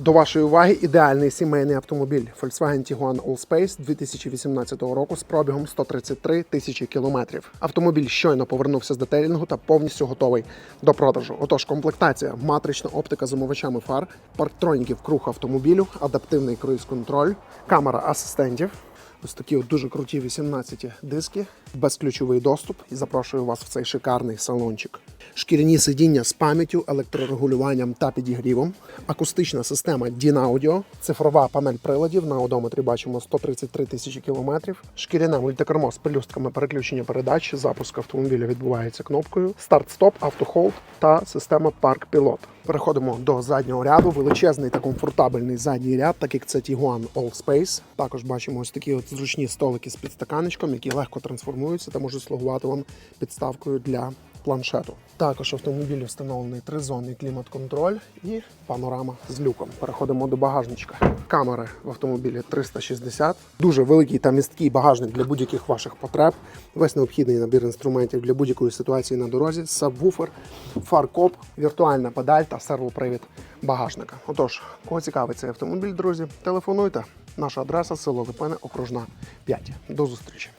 До вашої уваги ідеальний сімейний автомобіль Volkswagen Tiguan Allspace 2018 року з пробігом 133 тисячі кілометрів. Автомобіль щойно повернувся з детейлінгу та повністю готовий до продажу. Отож, комплектація, матрична оптика з омивачами фар, парктроніків круг автомобілю, адаптивний круїз-контроль, камера асистентів. Ось такі от дуже круті 18 диски, безключовий доступ. І запрошую вас в цей шикарний салончик. Шкіряні сидіння з пам'яттю, електрорегулюванням та підігрівом, акустична система DIN цифрова панель приладів. На одометрі бачимо 133 тисячі кілометрів, шкіряне мультикермо з пелюстками переключення передач, запуск автомобіля відбувається кнопкою, старт-стоп, автохолд та система Pilot. Переходимо до заднього ряду. Величезний та комфортабельний задній ряд, так як це Tiguan Allspace. Також бачимо ось такі от зручні столики з підстаканечком, які легко трансформуються та можуть слугувати вам підставкою для планшету. Також в автомобілі встановлений тризонний клімат-контроль і панорама з люком. Переходимо до багажничка. Камери в автомобілі 360. Дуже великий та місткий багажник для будь-яких ваших потреб. Весь необхідний набір інструментів для будь-якої ситуації на дорозі. Сабвуфер, фаркоп, віртуальна педаль та сервопривід багажника. Отож, кого цікавить цей автомобіль, друзі, телефонуйте. Наша адреса село Липини, окружна 5. До зустрічі.